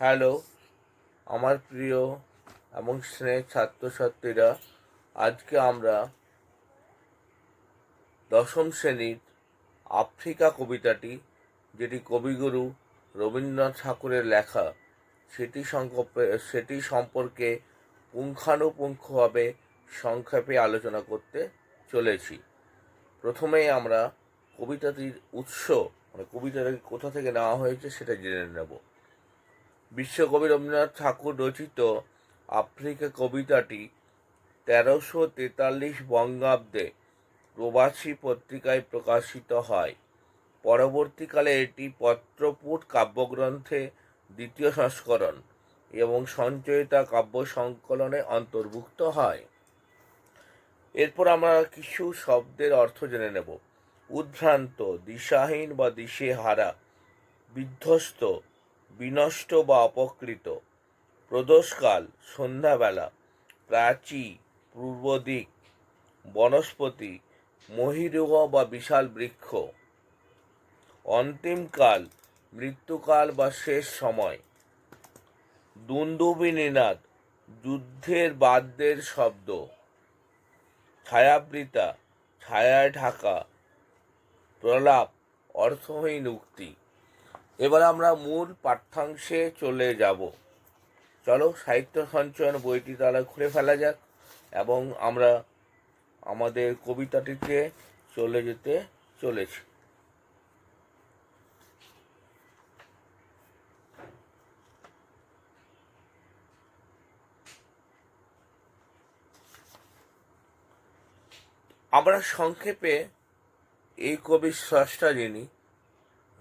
Hello, আমার প্রিয় এবং স্নেহ ছাত্রছাত্রীরা, আজকে আমরা দশম শ্রেণির আফ্রিকা কবিতাটি, যেটি কবিগুরু রবীন্দ্রনাথ ঠাকুরের লেখা, সেটি সংকল্পে সেটি সম্পর্কে পুঙ্খানুপুঙ্খভাবে সংক্ষেপে আলোচনা করতে চলেছি। প্রথমেই আমরা কবিতাটির উৎস মানে কবিতাটি কোথা থেকে নেওয়া হয়েছে সেটা জেনে নেব। বিশ্বকবি রবীন্দ্রনাথ ঠাকুর রচিত আফ্রিকা কবিতাটি তেরোশো তেতাল্লিশ বঙ্গাব্দে প্রবাসী পত্রিকায় প্রকাশিত হয়। পরবর্তীকালে এটি পত্রপুট কাব্যগ্রন্থে দ্বিতীয় সংস্করণ এবং সঞ্চয়িতা কাব্য সংকলনে অন্তর্ভুক্ত হয়। এরপর আমরা কিছু শব্দের অর্থ জেনে নেব। উদ্ভ্রান্ত, দিশাহীন বা দিশেহারা, বিধ্বস্ত বিনষ্ট বা অপকৃত। প্রদোষকাল, সন্ধ্যাবেলা, প্রাচী পূর্ব দিক বনস্পতি, মহিরুহ বা বিশাল বৃক্ষ। অন্তিমকাল, মৃত্যুকাল বা শেষ সময়। দুন্দুবি নিনাদ যুদ্ধের বাদ্যের শব্দ। ছায়াবৃতা ছায়ায় ঢাকা প্রলাপ, অর্থহীন উক্তি। এবার আমরা মূল পাঠ্যাংশে চলে যাব। চলো সাহিত্য সঞ্চয়ন বইটি তাহলে খুলে ফেলা যাক এবং আমরা আমাদের কবিতাটিতে চলে যেতে চলেছি। আমরা সংক্ষেপে এই কবির স্রষ্টা যিনি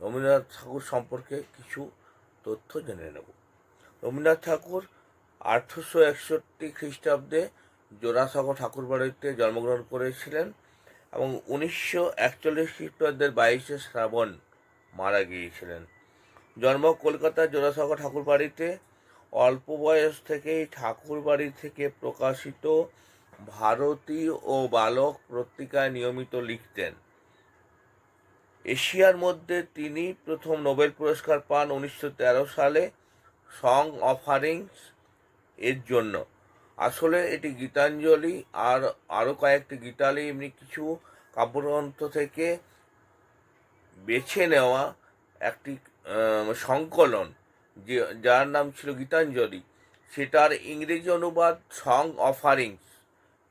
রবীন্দ্রনাথ ঠাকুর সম্পর্কে কিছু তথ্য জেনে নেব। রবীন্দ্রনাথ ঠাকুর আঠারোশো একষট্টি খ্রিস্টাব্দে জোড়াসাগর ঠাকুর বাড়িতে জন্মগ্রহণ করেছিলেন এবং উনিশশো একচল্লিশ খ্রিস্টাব্দের বাইশে শ্রাবণ মারা গিয়েছিলেন। জন্ম কলকাতার জোড়াসাগর ঠাকুর বাড়িতে অল্প বয়স থেকেই ঠাকুর বাড়ি থেকে প্রকাশিত ভারতী ও বালক পত্রিকায় নিয়মিত লিখতেন। এশিয়ার মধ্যে তিনি প্রথম নোবেল পুরস্কার পান উনিশশো তেরো সালে সং অফারিংস এর জন্য। আসলে এটি গীতাঞ্জলি আর আরও কয়েকটি গীতালি এমনি কিছু কাব্যগ্রন্থ থেকে বেছে নেওয়া একটি সংকলন যে, যার নাম ছিল গীতাঞ্জলি। সেটার ইংরেজি অনুবাদ সং অফারিংস।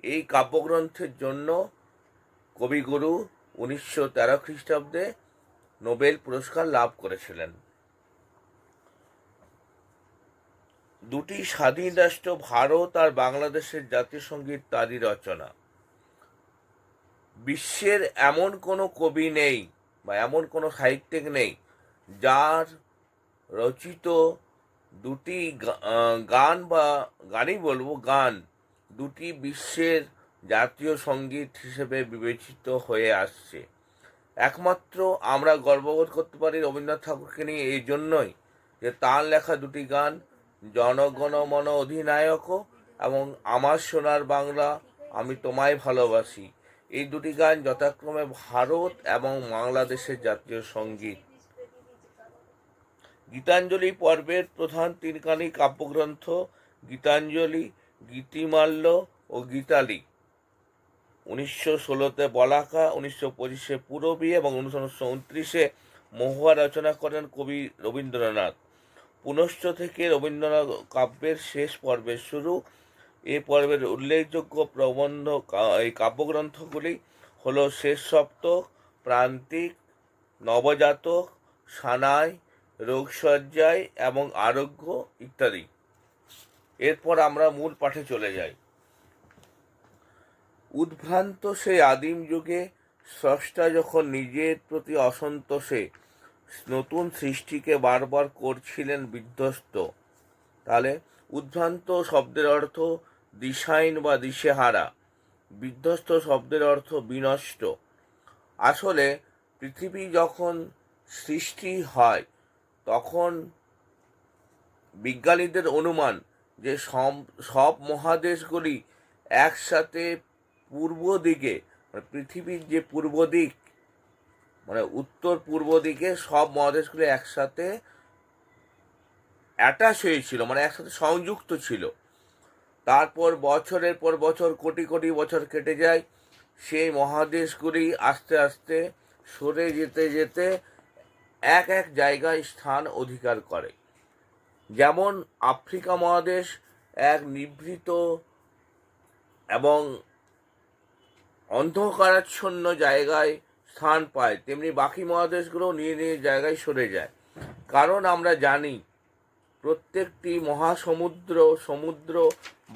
এই কাব্যগ্রন্থের জন্য কবিগুরু উনিশশো তেরো খ্রিস্টাব্দে নোবেল পুরস্কার লাভ করেছিলেন। দুটি স্বাধীন রাষ্ট্র, ভারত আর বাংলাদেশের জাতীয় সংগীত তারই রচনা। বিশ্বের এমন কোনো কবি নেই বা এমন কোনো সাহিত্যিক নেই যার রচিত দুটি গান বা গানই বলব, গান দুটি বিশ্বের জাতীয় সংগীত হিসেবে বিবেচিত হয়ে আসছে। একমাত্র আমরা গর্ববোধ করতে পারি রবীন্দ্রনাথ ঠাকুরকে নিয়ে এই জন্যই যে তার লেখা দুটি গান, জনগণমন অধিনায়ক এবং আমার সোনার বাংলা, আমি তোমায় ভালোবাসি। এই দুটি গান যথাক্রমে ভারত এবং বাংলাদেশের জাতীয় সংগীত। গীতাঞ্জলি পর্বের প্রধান তিনখানি কাব্যগ্রন্থ গীতাঞ্জলি, গীতিমাল্য ও গীতালি। উনিশশো ষোলোতে বলাকা, উনিশশো পঁচিশে পূরবী এবং উনিশশো উনত্রিশে মহুয়া রচনা করেন কবি রবীন্দ্রনাথ। পুনশ্চ থেকে রবীন্দ্রনাথ কাব্যের শেষ পর্বের শুরু। এ পর্বের উল্লেখযোগ্য প্রবন্ধ এই কাব্যগ্রন্থগুলি হল শেষ সপ্তক, প্রান্তিক, নবজাতক, সানাই রোগসজ্জায় এবং আরোগ্য ইত্যাদি। এরপর আমরা মূল পাঠে চলে যাই। উদ্ভ্রান্ত সেই আদিম যুগে স্রষ্টা যখন নিজের প্রতি অসন্তোষে নতুন সৃষ্টিকে বারবার করছিলেন বিধ্বস্ত, তাহলে উদ্ভ্রান্ত শব্দের অর্থ দিশাইন বা দিশেহারা। বিধ্বস্ত শব্দের অর্থ বিনষ্ট। আসলে পৃথিবী যখন সৃষ্টি হয়, তখন বিজ্ঞানীদের অনুমান যে সব সব মহাদেশগুলি একসাথে পূর্ব দিকে মানে পৃথিবীর যে পূর্ব দিক মানে উত্তর পূর্ব দিকে সব মহাদেশগুলি একসাথে অ্যাটাচ হয়েছিল মানে একসাথে সংযুক্ত ছিল। তারপর বছরের পর বছর, কোটি কোটি বছর কেটে যায়। সেই মহাদেশগুলি আস্তে আস্তে সরে যেতে যেতে এক এক জায়গায় স্থান অধিকার করে। যেমন আফ্রিকা মহাদেশ এক নিভৃত এবং অন্ধকারাচ্ছন্ন জায়গায় স্থান পায়, তেমনি বাকি মহাদেশগুলো নিয়ে নিয়ে জায়গায় সরে যায়। কারণ আমরা জানি, প্রত্যেকটি মহাসমুদ্র, সমুদ্র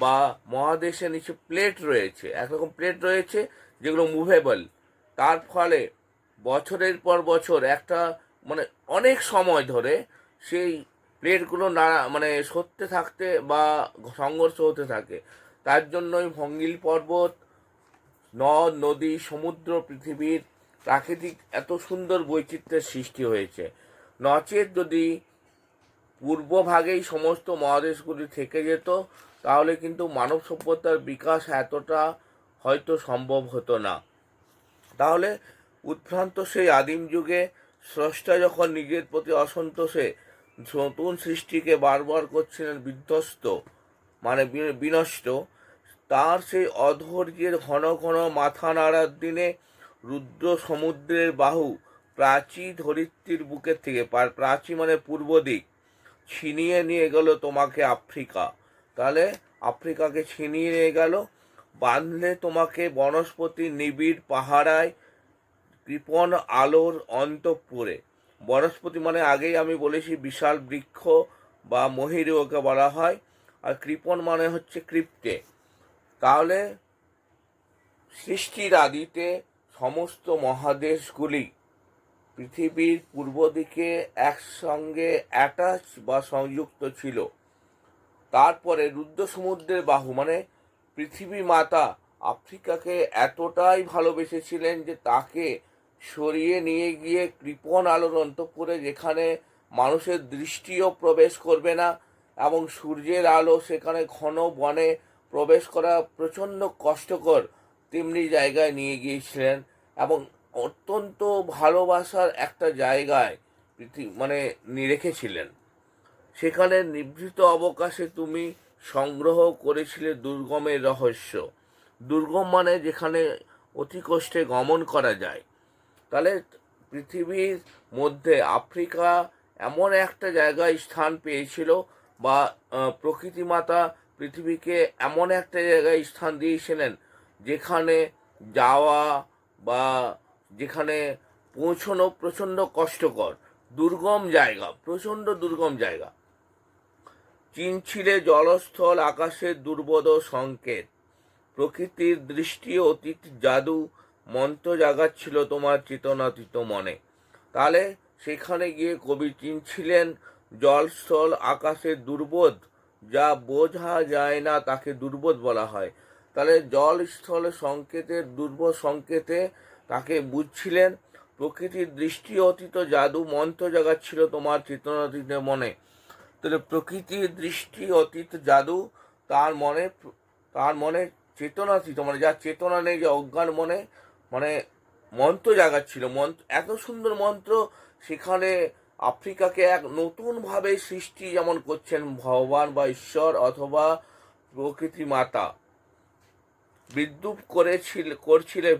বা মহাদেশের নিচে প্লেট রয়েছে, একরকম প্লেট রয়েছে যেগুলো মুভেবল তার ফলে বছরের পর বছর একটা মানে অনেক সময় ধরে সেই প্লেটগুলো না মানে সরতে থাকতে বা সংঘর্ষ হতে থাকে। তার জন্যই ভঙ্গিল পর্বত নদ, নদী, সমুদ্র, পৃথিবীর প্রাকৃতিক এত সুন্দর বৈচিত্র্যের সৃষ্টি হয়েছে। নচেত যদি পূর্বভাগেই সমস্ত মহাদেশগুলি থেকে যেত, তাহলে কিন্তু মানব সভ্যতার বিকাশ এতটা হয়তো সম্ভব হতো না। তাহলে উদ্ভ্রান্ত সেই আদিম যুগে স্রষ্টা যখন নিজের প্রতি অসন্তোষে নতুন সৃষ্টিকে বারবার করছিলেন বিধ্বস্ত মানে বিনষ্ট তার সেই অধৈর্যের ঘন ঘন মাথা নাড়ার দিনে রুদ্র সমুদ্রের বাহু প্রাচী ধরিত্রীর বুকের থেকে প্রাচী মানে পূর্ব দিক, ছিনিয়ে নিয়ে গেল তোমাকে আফ্রিকা। তাহলে আফ্রিকাকে ছিনিয়ে নিয়ে গেল, বাঁধলে তোমাকে বনস্পতি নিবিড় পাহারায়, কৃপণ আলোর অন্তঃপুরে। বনস্পতি মানে আগেই আমি বলেছি বিশাল বৃক্ষ বা মহিরুহকে বলা হয়, আর কৃপণ মানে হচ্ছে কৃপ্টে তাহলে সৃষ্টির আদিতে সমস্ত মহাদেশগুলি পৃথিবীর পূর্ব দিকে একসঙ্গে অ্যাটাচ বা সংযুক্ত ছিল। তারপরে রুদ্র সমুদ্রের বাহু মানে পৃথিবী মাতা আফ্রিকাকে এতটাই ভালোবেসেছিলেন যে তাকে সরিয়ে নিয়ে গিয়ে কৃপণ আলোর অন্তঃপুরে যেখানে মানুষের দৃষ্টিও প্রবেশ করবে না এবং সূর্যের আলো সেখানে ঘন বনে প্রবেশ করা প্রচণ্ড কষ্টকর তেমনি জায়গায় নিয়ে গিয়েছিলেন এবং অত্যন্ত ভালোবাসার একটা জায়গায় মানে রেখেছিলেন। সেখানে নিভৃত অবকাশে তুমি সংগ্রহ করেছিলে দুর্গমের রহস্য। দুর্গম মানে যেখানে অতি কষ্টে গমন করা যায়। তাহলে পৃথিবীর মধ্যে আফ্রিকা এমন একটা জায়গায় স্থান পেয়েছিল বা প্রকৃতি মাতা পৃথিবীকে এমন একটা জায়গায় স্থান দিয়েছিলেন যেখানে যাওয়া বা যেখানে পৌঁছানো প্রচণ্ড কষ্টকর, দুর্গম জায়গা, প্রচণ্ড দুর্গম জায়গা। চিনছিলে জলস্থল আকাশের দুর্বোধ সংকেত। প্রকৃতির দৃষ্টি অতীত জাদু, মন্ত্র জাগাচ্ছিল তোমার চেতনাতীত মনে। তাহলে সেখানে গিয়ে কবি চিনছিলেন জলস্থল আকাশের দুর্বোধ যা বোঝা যায় না তাকে দুর্বোধ বলা হয়। তাহলে জল স্থলে সংকেতের দুর্বোধ সংকেতে তাকে বুঝছিলেন। প্রকৃতির দৃষ্টি অতীত জাদু মন্ত্র জাগাচ্ছিল তোমার চেতনাতীত মনে। তাহলে প্রকৃতির দৃষ্টি অতীত জাদু, তার মনে তার মনে চেতনাতীত মানে যা চেতনা নেই, যে অজ্ঞান মনে মানে মন্ত্র জাগাচ্ছিল। মন্ত্র, এত সুন্দর মন্ত্র, সেখানে আফ্রিকাকে এক নতুনভাবে সৃষ্টি যেমন করছেন ভগবান বা ঈশ্বর অথবা প্রকৃতি মাতা বিদ্যুৎ করেছিল করছিলে